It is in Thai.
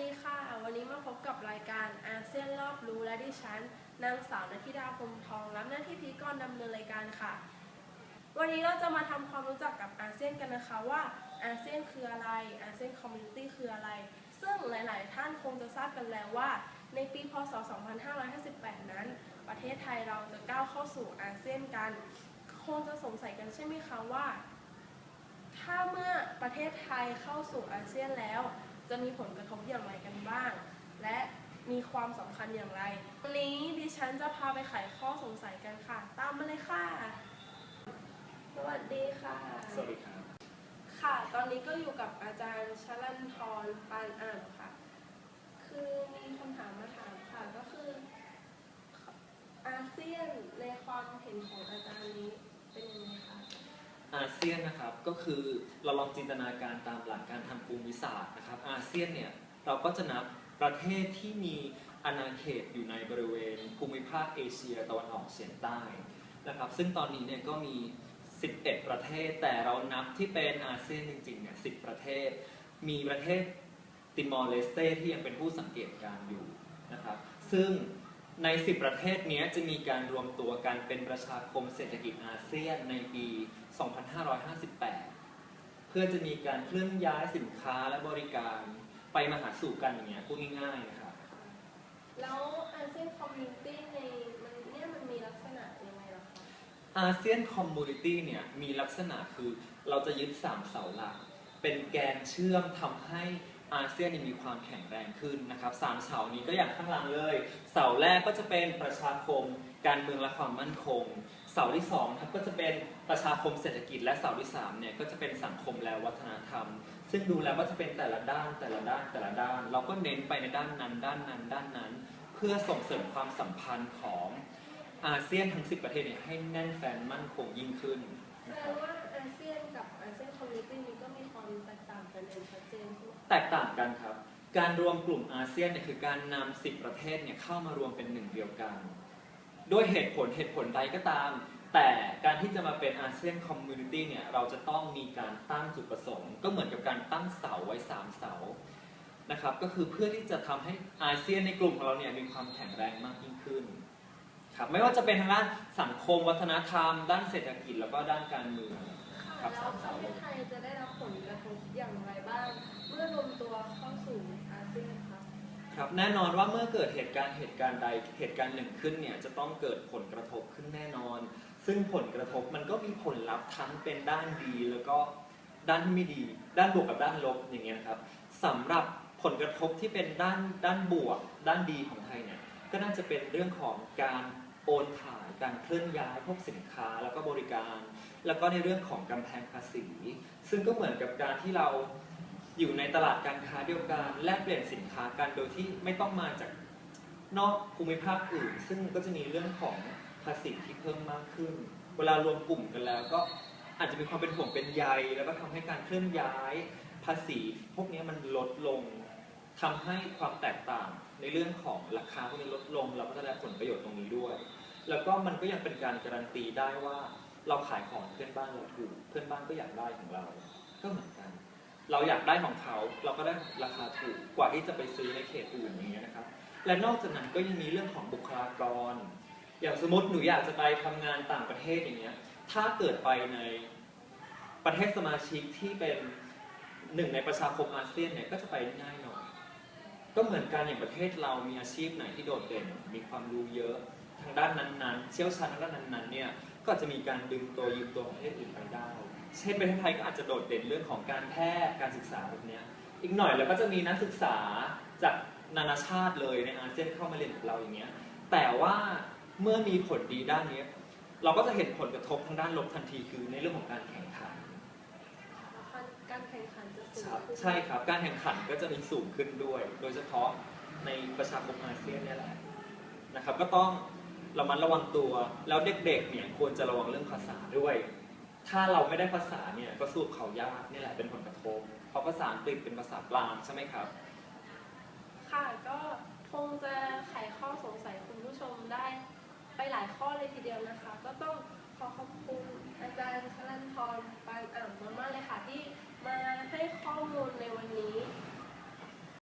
ดีค่ะ วันนี้มาพบกับรายการอาเซียนรอบรู้และดิฉันนางสาวนัทธิดาพรมทองรับหน้าที่พิธีกรดำเนินรายการค่ะ วันนี้เราจะมาทำความรู้จักกับอาเซียนกันนะคะว่าอาเซียนคืออะไรอาเซียนคอมมูนิตี้คืออะไร ซึ่งหลาย ๆ ท่านคงจะทราบกันแล้วว่า ในปีพศ 2558 นั้น ประเทศไทยเราจะก้าวเข้าสู่อาเซียนกัน คงจะสงสัยกันใช่ไหมคะว่า ถ้าเมื่อประเทศไทยเข้าสู่อาเซียนแล้ว จะมีผลกระทบอย่างไรกันบ้าง และมีความสำคัญอย่างไร วันนี้ดิฉันจะพาไปไขข้อสงสัยกันค่ะ ตามมาเลยค่ะ สวัสดีค่ะ สวัสดีครับ ค่ะ ตอนนี้ก็อยู่กับอาจารย์ชลันทรปานอ่านค่ะ คือมีคำถามมาถามค่ะ ก็คือ อาเซียนในความเห็นของอาจารย์นี้เป็นยังไงคะ อาเซียนนะครับก็คือเราลองจินตนาการตามหลักการทางภูมิศาสตร์นะครับอาเซียนเนี่ยเราก็จะนับประเทศที่มีอาณาเขตอยู่ในบริเวณภูมิภาคเอเชียตะวันออกเฉียงใต้นะครับซึ่งตอนนี้เนี่ยก็มี 11 ประเทศ แต่เรานับที่เป็นอาเซียนจริงๆเนี่ย10 ประเทศ มีประเทศติมอร์เลสเตที่ยังเป็นผู้สังเกตการณ์อยู่นะครับซึ่ง ใน 10 ประเทศเนี้ยจะมีการรวมตัวกันเป็นประชาคมเศรษฐกิจอาเซียนในปี 2558 เพื่อจะมีการเคลื่อนย้ายสินค้าและบริการไปมาหาสู่กันอย่างเงี้ยพูดง่ายๆนะครับแล้วอาเซียนคอมมูนิตี้ในมันเนี่ยมันมีลักษณะยังไงเหรอคะอาเซียนคอมมูนิตี้เนี่ยมีลักษณะคือเราจะยึด 3 เสาหลัก เป็นแกนเชื่อมทำให้ อาเซียนมีความแข็งแรงขึ้นนะครับสามเสานี้ก็อย่างข้างหลังเลย เสาแรกก็จะเป็นประชาคม การเมืองและความมั่นคง เสาที่2ครับก็จะเป็นประชาคมเศรษฐกิจ และเสาที่3เนี่ยก็จะเป็นสังคมและวัฒนธรรม ซึ่งดูแล้วก็จะเป็นแต่ละด้านแต่ละด้านแต่ละด้าน เราก็เน้นไปในด้านนั้น ด้านนั้น ด้านนั้น เพื่อส่งเสริมความสัมพันธ์ของอาเซียนทั้ง 10 ประเทศเนี่ยให้แน่นแฟนมั่นคงยิ่งขึ้นแสนะครับว่าอาเซียนกับอาเซียน ตกต่างกันครับ การรวมกลุ่มอาเซียนเนี่ยคือการนำ10ประเทศเนี่ยเข้ามารวมเป็นหนึ่งเดียวกันด้วยเหตุผลเหตุผลใดก็ตาม แต่การที่จะมาเป็นอาเซียนคอมมูนิตี้เนี่ยเราจะต้องมีการตั้งจุดประสงค์ ก็เหมือนกับการตั้งเสาไว้ 3 เสานะครับก็คือเพื่อที่จะทำให้อาเซียนในกลุ่มของเราเนี่ยมีความแข็งแรงมากยิ่งขึ้นครับไม่ว่าจะเป็นทางด้านสังคมวัฒนธรรม ด้านเศรษฐกิจแล้วก็ด้านการเมือง แล้วประเทศไทยจะได้รับผลกระทบอย่างไรบ้าง เมื่อรวมตัวเข้าสู่อาเซียนคะครับแน่นอนว่าเมื่อเกิดเหตุการณ์เหตุการณ์ใดเหตุการณ์หนึ่งขึ้นเนี่ยจะต้องเกิดผลกระทบขึ้นแน่นอน ซึ่งผลกระทบมันก็มีผลลัพธ์ทั้งเป็นด้านดี แล้วก็ด้านที่ไม่ดี ด้านบวกกับด้านลบอย่างเงี้ยครับสำหรับผลกระทบที่เป็นด้านด้านบวก ด้านดีของไทยเนี่ยก็น่าจะเป็นเรื่องของการ โอนถ่ายการเคลื่อนย้ายพวกสินค้าแล้วก็บริการ แล้วก็ในเรื่องของกำแพงภาษี ซึ่งก็เหมือนกับการที่เราอยู่ในตลาดการค้าเดียวกันแลกเปลี่ยนสินค้ากันโดยที่ไม่ต้องมาจากนอกภูมิภาคอื่น ซึ่งก็จะมีเรื่องของภาษีที่เพิ่มมากขึ้น เวลารวมกลุ่มกันแล้วก็อาจจะมีความเป็นห่วงเป็นใย แล้วก็ทำให้การเคลื่อนย้ายภาษี พวกนี้มันลดลง ทำให้ความแตกต่างในเรื่องของราคาพวกนี้ลดลง เราก็จะได้ผลประโยชน์ตรงนี้ด้วย แล้วก็มันก็ยังเป็นการการันตีได้ว่าเราขายของเพื่อนบ้านเราถูกเพื่อนบ้านก็อยากได้ของเรา ก็เหมือนกัน เราอยากได้ของเขาเราก็ได้ราคาถูกกว่าที่จะไปซื้อในเขตอื่นอย่างเงี้ยนะครับ และนอกจากนั้นก็ยังมีเรื่องของบุคลากร อย่างสมมติหนูอยากจะไปทำงานต่างประเทศอย่างเงี้ย ถ้าเกิดไปในประเทศสมาชิกที่เป็นหนึ่งในประชาคมอาเซียนเนี่ยก็จะไปง่ายหน่อย ก็เหมือนกันอย่างประเทศเรามีอาชีพไหนที่โดดเด่น มีความรู้เยอะทางด้านนั้นๆ เชี่ยวชาญทางด้านนั้นๆเนี่ยก็จะมีการดึงตัวยืมตัวประเทศอื่นไปได้ เช่นประเทศไทยก็อาจจะโดดเด่นเรื่องของการแพทย์การศึกษาแบบนี้อีกหน่อยเราก็จะมีนักศึกษาจากนานาชาติเลยในอาเซียนเข้ามาเรียนกับเราอย่างเงี้ยแต่ว่าเมื่อมีผลดีด้านนี้ เราก็จะเห็นผลกระทบทางด้านลบทันทีคือในเรื่องของการแข่งขัน การแข่งขันจะสูงขึ้นใช่ครับ การแข่งขันก็จะมีสูงขึ้นด้วย โดยเฉพาะในประชาคมอาเซียนเนี่ยแหละนะครับ ก็ต้องระมัดระวังตัว แล้วเด็กๆเนี่ยควรจะระวังเรื่องภาษาด้วย ถ้าเราไม่ได้ภาษาเนี่ยก็สู้เขายากนี่แหละเป็นผลกระทบ เพราะภาษาอังกฤษเป็นภาษากลางใช่ไหมครับ ค่ะก็คงจะไขข้อสงสัยคุณผู้ชมได้ ไปหลายข้อเลยทีเดียวนะคะ ก็ต้องขอขอบคุณ